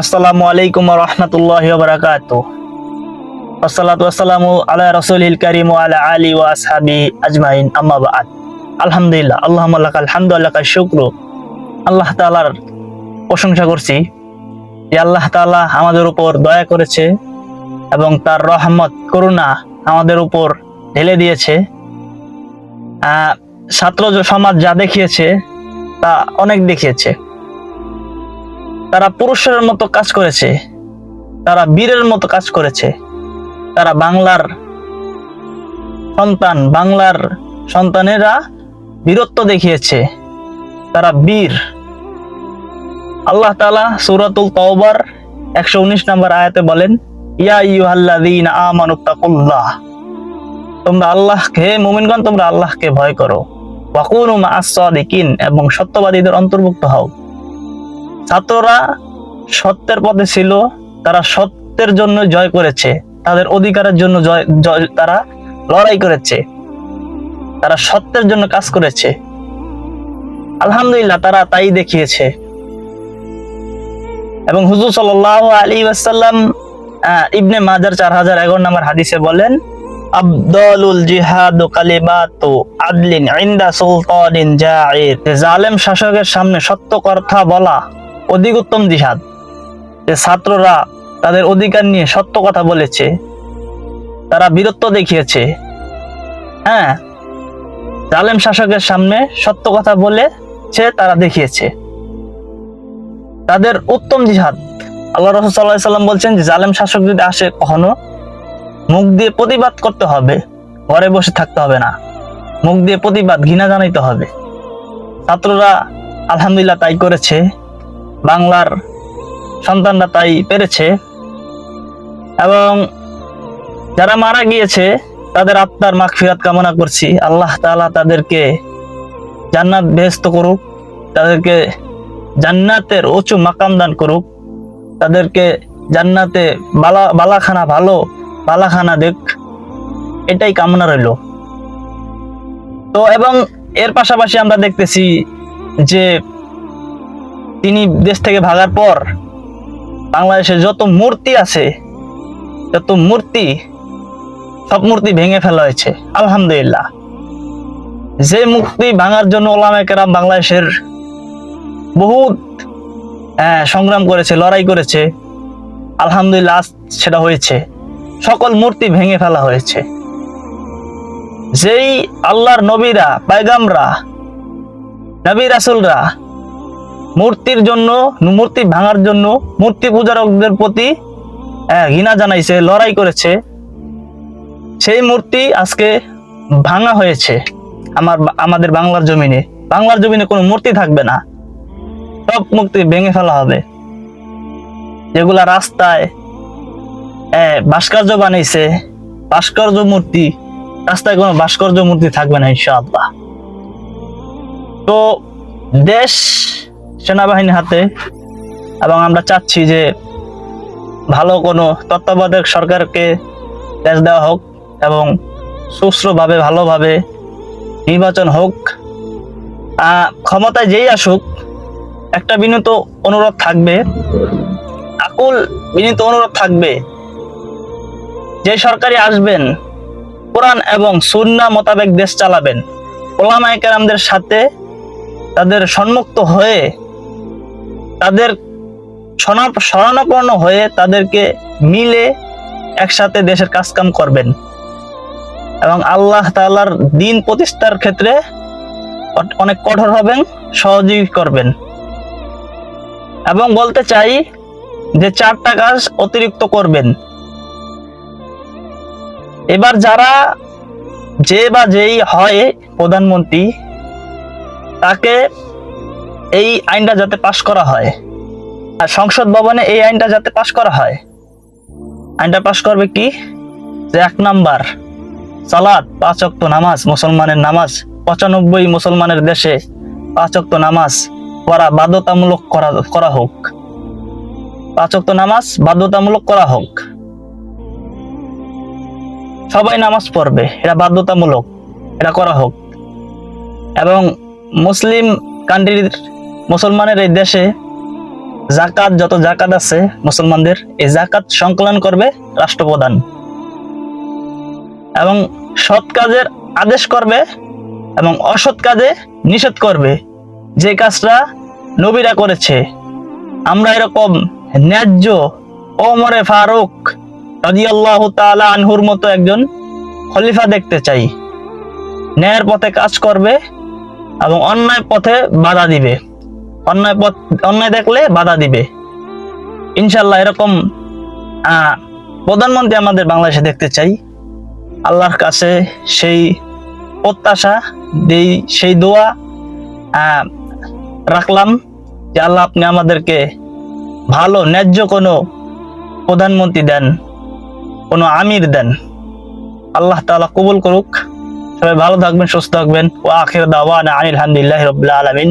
আসসালামু আলাইকুম রহমতুল্লাহ বারাকাত আসসালাতু আসসালামু আলা রাসূলিল কারীম আলা আলি ওয়া আসহাবি আজমাইন। আম্মা বাদ। আলহামদুলিল্লাহ, আল্লাহুম্মা লাকাল হামদু ওয়া লাকাল শুকরু। আল্লাহ তাআলার প্রশংসা করছি। যে আল্লাহ তাআলা আমাদের উপর দয়া করেছে এবং তার রহমত, করুণা আমাদের উপর ঢেলে দিয়েছে। ছাত্র সমাজ যা দেখিয়েছে তা অনেক দেখিয়েছে। তারা পুরুষের মতো কাজ করেছে, তারা বীরের মতো কাজ করেছে, তারা বাংলার সন্তান, বাংলার সন্তানেরা বীরত্ব দেখিয়েছে, তারা বীর। আল্লাহ তালা সুরাতুল তওবার একশো উনিশ নম্বর আয়াতে বলেন, ইয়া ইয়ুহাল্লাযীনা আমানুত্তাকুল্লাহ তোমরা আল্লাহকে মুমিনগণ, তোমরা আল্লাহকে ভয় করো। ওয়াকুনু মা'আস সাদিকিন এবং সত্যবাদীদের অন্তর্ভুক্ত হও। ছাত্ররা সত্যের পথে ছিল তারা সত্যের জন্য জয় করেছে তাদের অধিকারের জন্য তারা লড়াই করেছে তারা সত্যের জন্য কাজ করেছে। আলহামদুলিল্লাহ তারা তাই দেখিয়েছে। এবং হুজুর সাল্লাহ আলী ওয়াসাল্লাম আহ, ইবনে মাজার চার হাজার এগারো নম্বর হাদিসে বলেন আব্দুল জিহাদ কালিমাতু আদলিন ইনদা সুলতানিন জাইর জালেম শাসকের সামনে সত্য কথা বলা অধিক উত্তম জিহাদ, যে ছাত্ররা তাদের অধিকার নিয়ে সত্য কথা বলেছে, তারা বীরত্ব দেখিয়েছে। হ্যাঁ জালেম শাসকের সামনে সত্য কথা বলেছে, তারা দেখিয়েছে। তাদের উত্তম জিহাদ, আল্লাহ রসুল সাল্লাহ সাল্লাম বলছেন যে, জালেম শাসক যদি আসে কখনো, মুখ দিয়ে প্রতিবাদ করতে হবে, ঘরে বসে থাকতে হবে না। মুখ দিয়ে প্রতিবাদ, ঘৃণা জানাইতে হবে। ছাত্ররা আলহামদুলিল্লাহ তাই করেছে বাংলার সন্তানরা তাই পেরেছে। এবং যারা মারা গিয়েছে, তাদের আত্মার মাগফিরাত কামনা করছি। আল্লাহ তাআলা তাদেরকে জান্নাত বেহেস্ত করুক, তাদেরকে জান্নাতের উঁচু মাকাম দান করুক, তাদেরকে জান্নাতে বালা, বালাখানা ভালো বালাখানা দেখ, এটাই কামনা রইল। তো এবং এর পাশাপাশি আমরা দেখতেছি যে তিনি দেশ থেকে ভাগার পর বাংলাদেশে যত মূর্তি আছে যত মূর্তি সব মূর্তি ভেঙে ফেলা হয়েছে আলহামদুলিল্লাহ। যে মূর্তি ভাঙার জন্য ওলামা কেরাম বাংলাদেশের বহুত আহ, সংগ্রাম করেছে লড়াই করেছে আলহামদুলিল্লাহ সেটা হয়েছে। সকল মূর্তি ভেঙে ফেলা হয়েছে। যেই আল্লাহর নবীরা পায়গামরা নবী রাসুলরা মূর্তির জন্য, মূর্তি ভাঙার জন্য মূর্তি পূজারকদের প্রতি ঘৃণা জানাইছে, লড়াই করেছে। সেই মূর্তি আজকে ভাঙা হয়েছে আমার, আমাদের বাংলার জমিনে। বাংলার জমিনে কোনো মূর্তি থাকবে না। সব মূর্তি ভেঙে ফেলা হবে। যেগুলা রাস্তায় ভাস্কর্য বানাইছে, ভাস্কর্য মূর্তি, রাস্তায় কোনো ভাস্কর্য মূর্তি থাকবে না, ইনশাআল্লাহ। তো দেশ সেনাবাহিনীর হাতে, এবং আমরা চাচ্ছি যে ভালো কোনো তত্ত্বাবধায়ক সরকারকে দেশ দেওয়া হোক এবং সুষ্ঠুভাবে, ভালোভাবে নির্বাচন হোক। ক্ষমতায় যেই আসুক, একটা বিনীত অনুরোধ থাকবে, আকুল বিনীত অনুরোধ থাকবে। যে সরকারি আসবেন, কোরআন এবং সুন্না মোতাবেক দেশ চালাবেন। ওলামায়ে কেরামদের সাথে তাদের সম্মুক্ত হয়ে তাদের শরণাপন্ন হয়ে তাদেরকে মিলে একসাথে দেশের কাজকাম করবেন। এবং আল্লাহ তাআলার দিন প্রতিষ্ঠার ক্ষেত্রে অনেক কঠোর হবেন, সহযোগী করবেন। এবং বলতে চাই যে চারটা কাজ অতিরিক্ত করবেন। এবার যারা যে বা যেই হয় প্রধানমন্ত্রী, তাকে এই আইনটা যাতে পাশ করা হয়। আর সংসদ ভবনে এই আইনটা যাতে পাশ করা হয়। আইনটা পাশ করবে কি? যে এক নাম্বার সালাদ পাঁচ অক্ত নামাজ, মুসলমানের নামাজ, পঁচানব্বই মুসলমানের দেশে পাঁচ অক্ত নামাজ পড়া বাধ্যতামূলক করা করা হোক। পাঁচ অক্ত নামাজ বাধ্যতামূলক করা হোক। সবাই নামাজ পড়বে, এটা বাধ্যতামূলক, এটা করা হোক। এবং মুসলিম কান্ট্রির মুসলমানের এই দেশে জাকাত যত জাকাত আছে মুসলমানদের, এই জাকাত সংকলন করবে রাষ্ট্রপ্রধান। এবং সৎ কাজের আদেশ করবে এবং অসৎ কাজে নিষেধ করবে। যে কাজটা নবীরা করেছে, আমরা এরকম ন্যায্য ওমরে ফারুক রাদিয়াল্লাহু তাআলা আনহুর মতো একজন খলিফা দেখতে চাই। ন্যায়ের পথে কাজ করবে এবং অন্যায় পথে বাধা দিবে। অন্যায় পথ, অন্যায় দেখলে বাধা দিবে। ইনশাল্লাহ এরকম প্রধানমন্ত্রী আমাদের বাংলাদেশে দেখতে চাই। আল্লাহর কাছে সেই প্রত্যাশা দেই, সেই দোয়া রাখলাম যে আল্লাহ আপনি আমাদেরকে ভালো, ন্যায্য কোনো প্রধানমন্ত্রী দেন, কোনো আমির দেন। আল্লাহ তাআলা কবুল করুক। সবাই ভালো থাকবেন, সুস্থ থাকবেন। ও আখির দাওয়ানা আনিল হামদুলিল্লাহি রাব্বিল আলামিন।